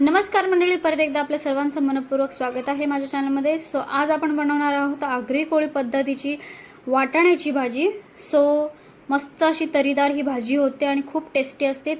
नमस्कार मंडळी परत एकदा आपल्या सर्वांचं मनपूर्वक स्वागत आहे माझ्या चॅनलमध्ये. सो आज आपण बनवणार आहोत आगरी कोळी पद्धतीची वाटाण्याची भाजी. सो मस्त अशी तरीदार ही भाजी होते आणि खूप टेस्टी असते.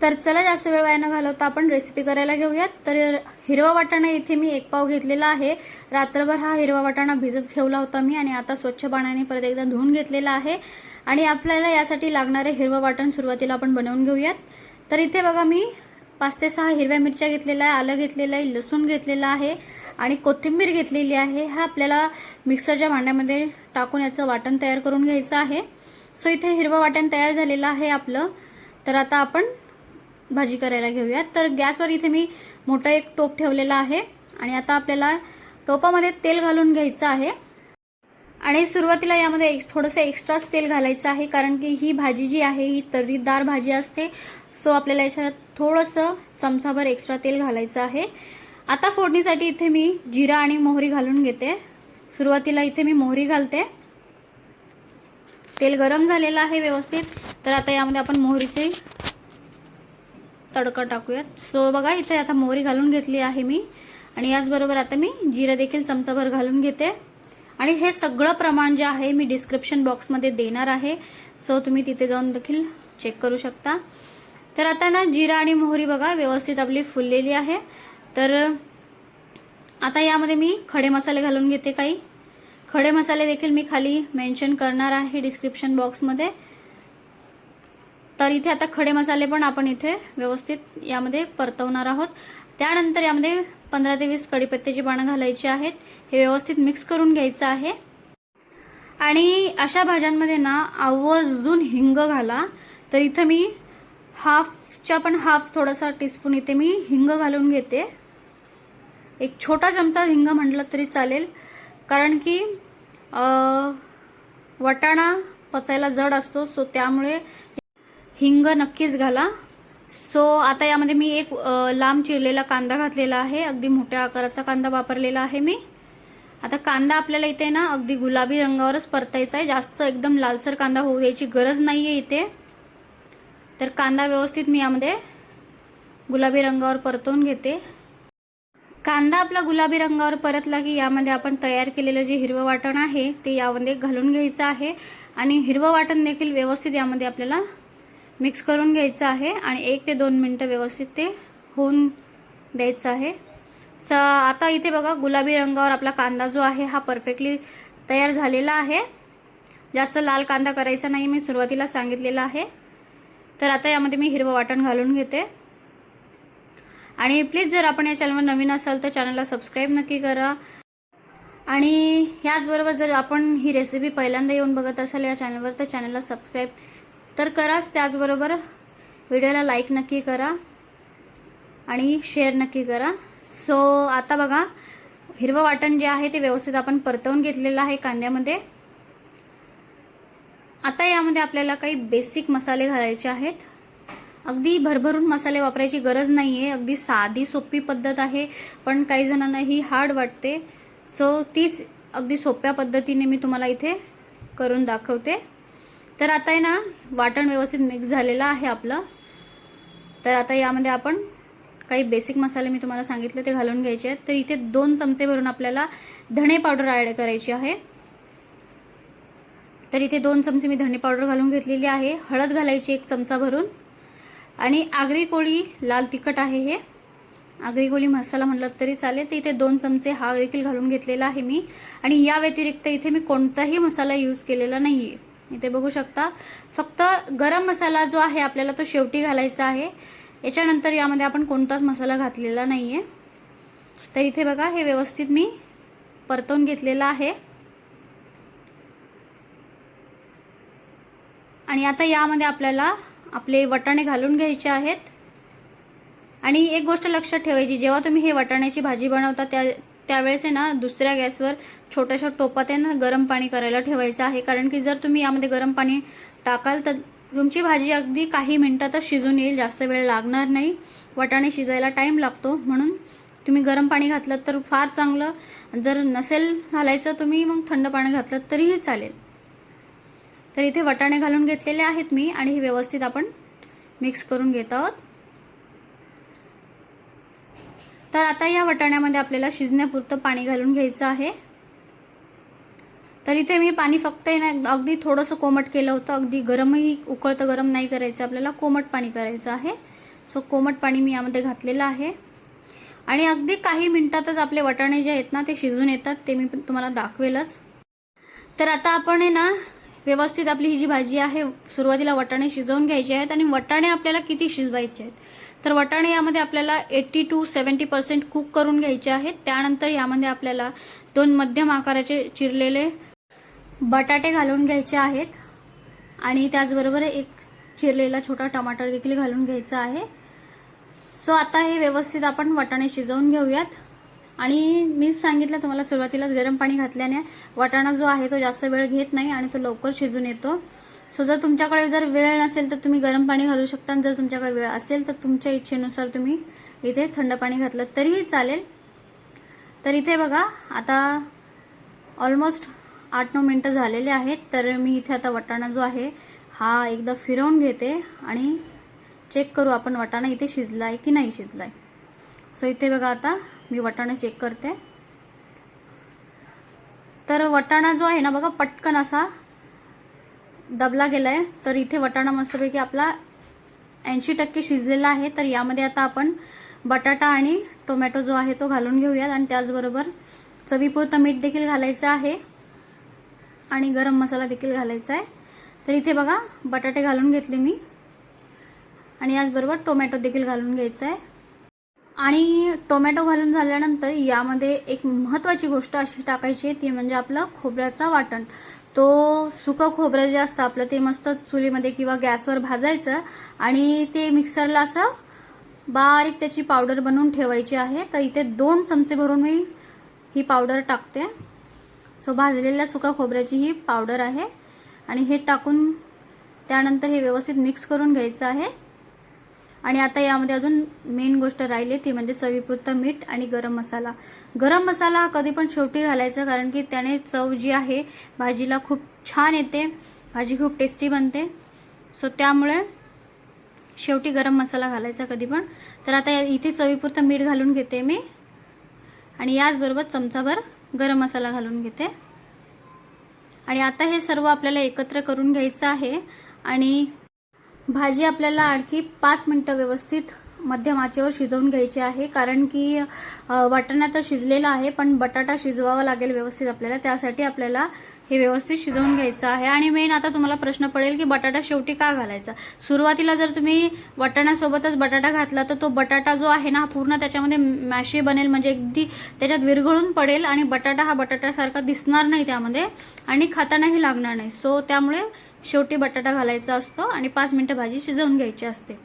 तर चला जास्त वेळ वाया न घालवता आपण रेसिपी करायला घेऊयात. तर हिरवा वाटाणा इथे मी एक पाव घेतलेला आहे. रात्रभर हा हिरवा वाटाणा भिजत ठेवला होता मी आणि आता स्वच्छ पाण्याने परत एकदा धुवून घेतलेला आहे. आणि आपल्याला यासाठी लागणारे हिरवं वाटण सुरुवातीला आपण बनवून घेऊयात. तर इथे बघा मी पाच ते सहा हिरव्या मिरच्या घेतलेल्या आहे आलं घेतलेलं आहे लसूण घेतलेलं आहे आणि कोथिंबीर घेतलेली आहे. हा आपल्याला मिक्सरच्या भांड्यामध्ये टाकून याचं वाटण तयार करून घ्यायचं आहे. सो इथे हिरवं वाटण तयार झालेलं आहे आपलं. तर आता आपण भाजी करायला घेऊयात. तर गॅसवर इथे मी मोठं एक टोप ठेवलेला आहे आणि आता आपल्याला टोपामध्ये तेल घालून घ्यायचं आहे. आणि सुरुवातीला यामध्ये एक थोडंसं एक्स्ट्राच तेल घालायचं आहे कारण की ही भाजी जी आहे ही तर्रीदार भाजी असते. सो आपल्याला याच्यात थोडंसं चमचाभर एक्स्ट्रा तेल घालायचं आहे. आता फोडणीसाठी इथे मी जिरा आणि मोहरी घालून घेते. सुरुवातीला इथे मी मोहरी घालते. तेल गरम झालेलं आहे व्यवस्थित. तर आता यामध्ये आपण मोहरीचे तडका टाकूयात. सो बघा इथे आता मोहरी घालून घेतली आहे मी. आणि याचबरोबर आता मी जिरं देखील चमचाभर घालून घेते. आणि हे सगळं प्रमाण जे आहे मी डिस्क्रिप्शन बॉक्समध्ये देणार आहे. सो तुम्ही तिथे जाऊन देखील चेक करू शकता. तर आता ना जिरा आणि मोहरी बघा व्यवस्थित आपली फुललेली आहे. तर आता यामध्ये मी खडे मसाले घालून घेते काही. खडे मसाले देखील मी खाली मेन्शन करणार आहे डिस्क्रिप्शन बॉक्समध्ये. तर इथे आता खडे मसाले पण आपण इथे व्यवस्थित यामध्ये परतवणार आहोत. त्यानंतर यामध्ये पंधरा ते वीस कडीपत्त्याची पानं घालायची आहेत. हे व्यवस्थित मिक्स करून घ्यायचं आहे. आणि अशा भाज्यांमध्ये ना आवर्जून हिंग घाला. तर इथं मी हाफच्या पण हाफ थोडासा टीस्पून इथे मी हिंग घालून घेते. एक छोटा चमचा हिंग म्हटलं तरी चालेल. कारण की वटाणा वाटाणा पचायला जड असतो सो त्यामुळे हिंग नक्कीच घाला. सो आता यामध्ये मी एक लांब चिरलेला कांदा घातलेला आहे. अगदी मोठ्या आकाराचा कांदा वापरलेला आहे मी. आता कांदा आपल्याला इथे ना अगदी गुलाबी रंगावरच परतायचा आहे. जास्त एकदम लालसर कांदा होऊ द्यायची गरज नाही आहे इथे. तर कांदा व्यवस्थित मी यामध्ये गुलाबी रंगावर परतवून घेते. कांदा आपला गुलाबी रंगावर परतला की यामध्ये आपण तयार केलेलं जे हिरवं वाटण आहे ते यामध्ये घालून घ्यायचं आहे. आणि हिरवं वाटण देखील व्यवस्थित यामध्ये आपल्याला मिक्स करून घ्यायचं आहे. आणि एक ते दोन मिनटं व्यवस्थित ते होऊन द्यायचं आहे. स आता इथे बघा गुलाबी रंगावर आपला कांदा जो आहे हा परफेक्टली तयार झालेला आहे. जास्त लाल कांदा करायचा नाही मी सुरुवातीला सांगितलेला आहे. तर आता यामध्ये मी हिरवं वाटण घालून घेते. आणि प्लीज जर आपण या चॅनलवर नवीन असाल तर चॅनलला सबस्क्राईब नक्की करा. आणि ह्याचबरोबर जर आपण ही रेसिपी पहिल्यांदा येऊन बघत असाल या चॅनलवर तर चॅनलला सबस्क्राईब तर कराच. त्याचबरोबर व्हिडिओला लाईक नक्की करा. आणि शेअर नक्की करा. सो आता बघा हिरवं वाटण जे आहे ते व्यवस्थित आपण परतवून घेतलेलं आहे कांद्यामध्ये. आता यामध्ये आपल्याला काही बेसिक मसाले घालायचे आहेत. अगदी भरभरून मसाले वापरायची गरज नाही आहे अगदी साधी सोपी पद्धत आहे पण काही जणांना ही हार्ड वाटते. सो तीच अगदी सोप्या पद्धतीने मी तुम्हाला इथे करून दाखवते. तर आता आहे ना वाटण व्यवस्थित मिक्स झालेलं आहे आपलं. तर आता यामध्ये आपण काही बेसिक मसाले मी तुम्हाला सांगितले ते घालून घ्यायचे आहेत. तर इथे दोन चमचे भरून आपल्याला धणे पावडर ॲड करायची आहे. तर इथे दोन चमचे मी धने पावडर घालून घेतलेली आहे. हळद घालायची एक चमचा भरून. आणि आगरी कोळी लाल तिखट आहे हे. आगरी कोळी मसाला म्हटलं तरी चालेल. तर इथे दोन चमचे हा देखील घालून घेतलेला आहे मी. आणि या व्यतिरिक्त इथे मी कोणताही मसाला यूज केलेला नाही आहे इथे बघू शकता फक्त गरम मसाला जो आहे आपल्याला तो शेवटी घालायचा आहे. याच्यानंतर यामध्ये आपण कोणताच मसाला घातलेला नाही आहे तर इथे बघा हे व्यवस्थित मी परतवून घेतलेलं आहे. आणि आता यामध्ये आपल्याला आपले वटाणे घालून घ्यायचे आहेत. आणि एक गोष्ट लक्षात ठेवायची जेव्हा तुम्ही हे वटाण्याची भाजी बनवता त्या त्यावेळेस आहे ना दुसऱ्या गॅसवर छोट्याशा टोपात आहे ना गरम पाणी करायला ठेवायचं आहे. कारण की जर तुम्ही यामध्ये गरम पाणी टाकाल तर तुमची भाजी अगदी काही मिनिटातच शिजून येईल जास्त वेळ लागणार नाही. वटाणे शिजायला टाईम लागतो. म्हणून तुम्ही गरम पाणी घातलं तर फार चांगलं. जर नसेल घालायचं तुम्ही मग थंड पाणी घातलं तरीही चालेल. तर इथे वटाणे घालून घेतलेले आहेत मी आणि हे व्यवस्थित आपण मिक्स करून घेत आहोत. तर आता या वटाण्यामध्ये आपल्याला शिजण्यापुरतं पाणी घालून घ्यायचं आहे. तर इथे मी पाणी फक्त आहे ना अगदी थोडंसं कोमट केलं होतं अगदी गरमही उकळतं गरम नाही करायचं आपल्याला कोमट पाणी करायचं आहे. सो कोमट पाणी मी यामध्ये घातलेलं आहे. आणि अगदी काही मिनिटातच आपले वटाणे जे आहेत ना ते शिजून येतात ते मी पण तुम्हाला दाखवेलच. तर आता आपण आहे ना व्यवस्थित आपली ही जी भाजी आहे सुरुवातीला वटाणे शिजवून घ्यायचे आहेत आणि वटाणे आपल्याला किती शिजवायचे आहेत? तर वटाणे यामध्ये आपल्याला eighty two seventy percent cook करून घ्यायचे आहेत. त्यानंतर यामध्ये आपल्याला दोन मध्यम आकाराचे चिरलेले बटाटे घालून घ्यायचे आहेत. आणि त्याचबरोबर एक चिरलेला छोटा टमाटर देखील घालून घ्यायचा आहे. सो आता हे व्यवस्थित आपण वटाणे शिजवून घेऊयात. आणि मीच सांगितलं तुम्हाला सुरुवातीलाच गरम पाणी घातल्याने वाटाणा जो आहे तो जास्त वेळ घेत नाही आणि तो लवकर शिजून येतो. सो जर तुमच्याकडे जर वेळ नसेल तर तुम्ही गरम पाणी घालू शकता आणि जर तुमच्याकडे वेळ असेल तर तुमच्या इच्छेनुसार तुम्ही इथे थंड पाणी घातलं तरीही चालेल. तर इथे बघा आता ऑलमोस्ट आठ नऊ मिनटं झालेले आहेत तर मी इथे आता वाटाणा जो आहे हा एकदा फिरवून घेते आणि चेक करू आपण वाटाणा इथे शिजला आहे की नाही शिजला आहे सो इथे बघा आता मी वटाणा चेक करते. तर वटाणा जो आहे ना बघा पटकन असा दबला गेला आहे तर इथे वटाणा मस्तपैकी आपला ऐंशी टक्के शिजलेला आहे. तर यामध्ये आता आपण बटाटा आणि टोमॅटो जो आहे तो घालून घेऊयात. आणि त्याचबरोबर चवीपुरतं मीठ देखील घालायचं आहे. आणि गरम मसाला देखील घालायचा आहे. तर इथे बघा बटाटे घालून घेतले मी. आणि याचबरोबर टोमॅटो देखील घालून घ्यायचा आहे. आणि टोमॅटो घालून झाल्यानंतर यामध्ये एक महत्त्वाची गोष्ट अशी टाकायची आहे ती म्हणजे आपलं खोबऱ्याचा वाटण. तो सुकं खोबरं जे असतं आपलं ते मस्त चुलीमध्ये किंवा गॅसवर भाजायचं आणि ते मिक्सरला असं बारीक त्याची पावडर बनवून ठेवायची आहे. तर इथे दोन चमचे भरून मी ही पावडर टाकते. सो भाजलेल्या सुका खोबऱ्याची ही पावडर आहे. आणि हे टाकून त्यानंतर हे व्यवस्थित मिक्स करून घ्यायचं आहे. आणि आता यामध्ये अजून मेन गोष्ट राहिली ती म्हणजे चवीपुरतं मीठ आणि गरम मसाला. गरम मसाला कधी पण शेवटी घालायचा कारण की त्याने चव जी आहे भाजीला खूप छान येते भाजी खूप टेस्टी बनते. सो त्यामुळे शेवटी गरम मसाला घालायचा कधी पण. तर आता इथे चवीपुरतं मीठ घालून घेते मी. आणि याचबरोबर चमचाभर गरम मसाला घालून घेते. आणि आता हे सर्व आपल्याला एकत्र करून घ्यायचं आहे. आणि भाजी आपल्याला आणखी पाच मिनटं व्यवस्थित मध्यम आचेवर शिजवून घ्यायची आहे. कारण की वाटाणा तर शिजलेला आहे पण बटाटा शिजवावा लागेल व्यवस्थित आपल्याला. त्यासाठी आपल्याला हे व्यवस्थित शिजवून घ्यायचं आहे. आणि मेन आता तुम्हाला प्रश्न पडेल की बटाटा शेवटी का घालायचा? सुरुवातीला जर तुम्ही वाटाण्यासोबतच बटाटा घातला तर तो बटाटा जो आहे ना हा पूर्ण त्याच्यामध्ये मॅशी बनेल. म्हणजे अगदी त्याच्यात विरघळून पडेल आणि बटाटा हा बटाट्यासारखा दिसणार नाही त्यामध्ये आणि खातानाही लागणार नाही. सो त्यामुळे शेवटी बटाटा घालायचा असतो आणि पाच मिनटं भाजी शिजवून घ्यायची असते.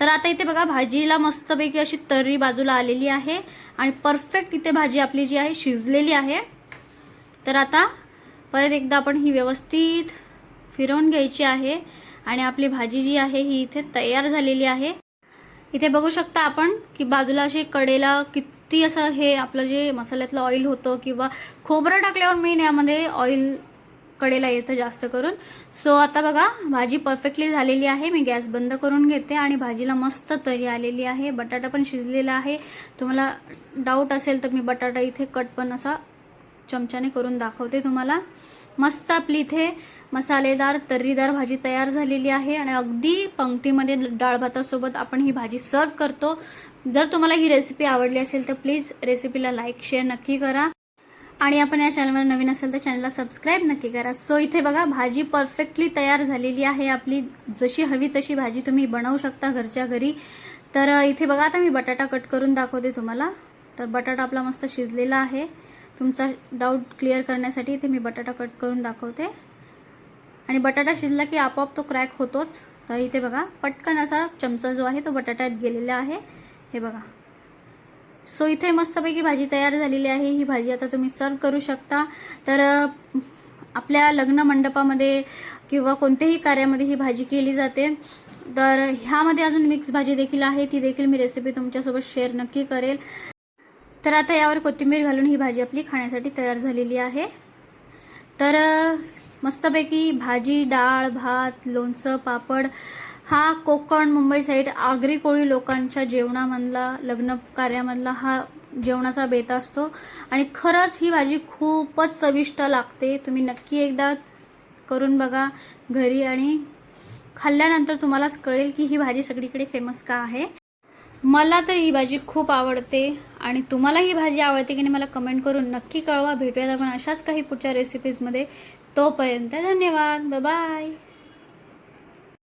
तर आता इथे बघा भाजीला मस्तपैकी अशी तर्री बाजूला आलेली आहे आणि परफेक्ट इथे भाजी आपली जी आहे शिजलेली आहे. तर आता परत एकदा आपण ही व्यवस्थित फिरवून घ्यायची आहे आणि आपली भाजी जी आहे ही इथे तयार झालेली आहे. इथे बघू शकता आपण की बाजूला अशी कडेला किती असं हे आपलं जे मसाल्यातलं ऑइल होतं किंवा खोबरं टाकल्यावर मेन यामध्ये ऑइल कडेला येतं जास्त करून. सो आता बघा भाजी परफेक्टली झालेली आहे. मी गॅस बंद करून घेते आणि भाजीला मस्त तरी आलेली आहे. बटाटा पण शिजलेला आहे. तुम्हाला डाऊट असेल तर मी बटाटा इथे कट पण असा चमच्याने करून दाखवते तुम्हाला. मस्त आपली इथे मसालेदार तर्रीदार भाजी तयार झालेली आहे आणि अगदी पंक्तीमध्ये डाळ भातासोबत आपण ही भाजी सर्व करतो. जर तुम्हाला ही रेसिपी आवडली असेल तर प्लीज रेसिपीला लाईक शेअर नक्की करा. आणि आपण या चॅनलवर नवीन असेल तर चॅनलला सबस्क्राईब नक्की करा. सो इथे बघा भाजी परफेक्टली तयार झालेली आहे. आपली जशी हवी तशी भाजी तुम्ही बनवू शकता घरच्या घरी. तर इथे बघा आता मी बटाटा कट करून दाखवते तुम्हाला. तर बटाटा आपला मस्त शिजलेला आहे. तुमचा डाऊट क्लिअर करण्यासाठी इथे मी बटाटा कट करून दाखवते. आणि बटाटा शिजला की आपोआप तो क्रॅक होतोच. तर इथे बघा पटकन असा चमचा जो आहे तो बटाट्यात गेलेला आहे. हे बघा. सो इथे मस्तपैकी भाजी तयार झालेली आहे. ही भाजी आता तुम्ही सर्व करू शकता. तर आपल्या लग्न मंडपामध्ये किंवा कोणत्याही कार्यामध्ये ही भाजी केली जाते. तर ह्यामध्ये अजून मिक्स भाजी देखील आहे. ती देखील मी रेसिपी तुमच्यासोबत शेअर नक्की करेल. तर आता यावर कोथिंबीर घालून ही भाजी आपली खाण्यासाठी तयार झालेली आहे. तर मस्तपैकी भाजी डाळ भात लोणचं पापड हा कोकण मुंबई साईड आगरी कोळी लोकांच्या जेवणामधला लग्न कार्यामधला हा जेवणाचा बेत असतो. आणि खरंच ही भाजी खूपच चविष्ट लागते. तुम्ही नक्की एकदा करून बघा घरी आणि खाल्ल्यानंतर तुम्हालाच कळेल की ही भाजी सगळीकडे फेमस का आहे. मला तर ही भाजी खूप आवडते आणि तुम्हाला ही भाजी आवडते की नाही मला कमेंट करून नक्की कळवा. भेटूयात आपण अशाच काही पुढच्या रेसिपीजमध्ये तोपर्यंत धन्यवाद. बाय